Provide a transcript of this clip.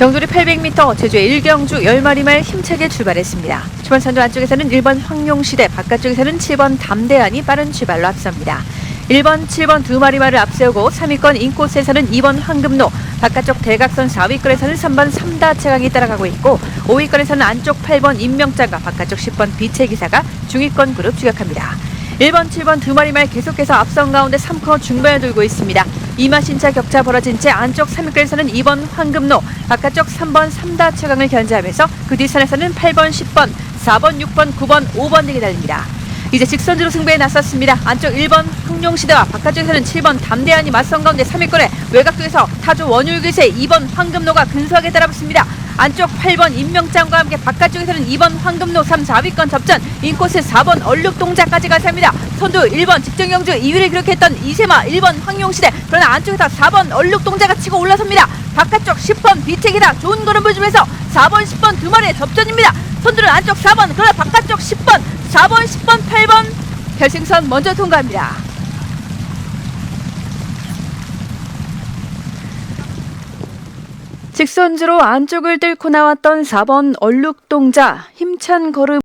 경돌이 800m, 제주의 1경주 10마리 말 힘차게 출발했습니다. 초반 선두 안쪽에서는 1번 황룡시대, 바깥쪽에서는 7번 담대안이 빠른 출발로 앞섭니다. 1번, 7번 두 마리 말을 앞세우고 3위권 인코스에서는 2번 황금노, 바깥쪽 대각선 4위권에서는 3번 삼다채강이 따라가고 있고 5위권에서는 안쪽 8번 임명장과 바깥쪽 10번 비채기사가 중위권 그룹 추격합니다. 1번, 7번 두 마리 말 계속해서 앞선 가운데 3커 중반을 돌고 있습니다. 이마신차 격차 벌어진 채 안쪽 3위권에서는 2번 황금노, 바깥쪽 3번 삼다 최강을 견제하면서 그 뒷선에서는 8번, 10번, 4번, 6번, 9번, 5번 등이 달립니다. 이제 직선주로 승부에 나섰습니다. 안쪽 1번 흥룡시대와 바깥쪽에서는 7번 담대한이 맞선 가운데 3위권에 외곽쪽에서 타조 원율기세 2번 황금노가 근소하게 따라붙습니다. 안쪽 8번 임명장과 함께 바깥쪽에서는 2번 황금노 3, 4위권 접전 인코스 4번 얼룩동자까지 가세합니다. 선두 1번 직정경주 2위를 기록했던 이세마 1번 황용시대 그러나 안쪽에서 4번 얼룩동자가 치고 올라섭니다. 바깥쪽 10번 비책이다 좋은 걸음 보여주면서 4번 10번 두 마리의 접전입니다. 선두는 안쪽 4번 그러나 바깥쪽 10번 4번 10번 8번 결승선 먼저 통과합니다. 직선주로 안쪽을 뚫고 나왔던 4번 얼룩동자 힘찬 걸음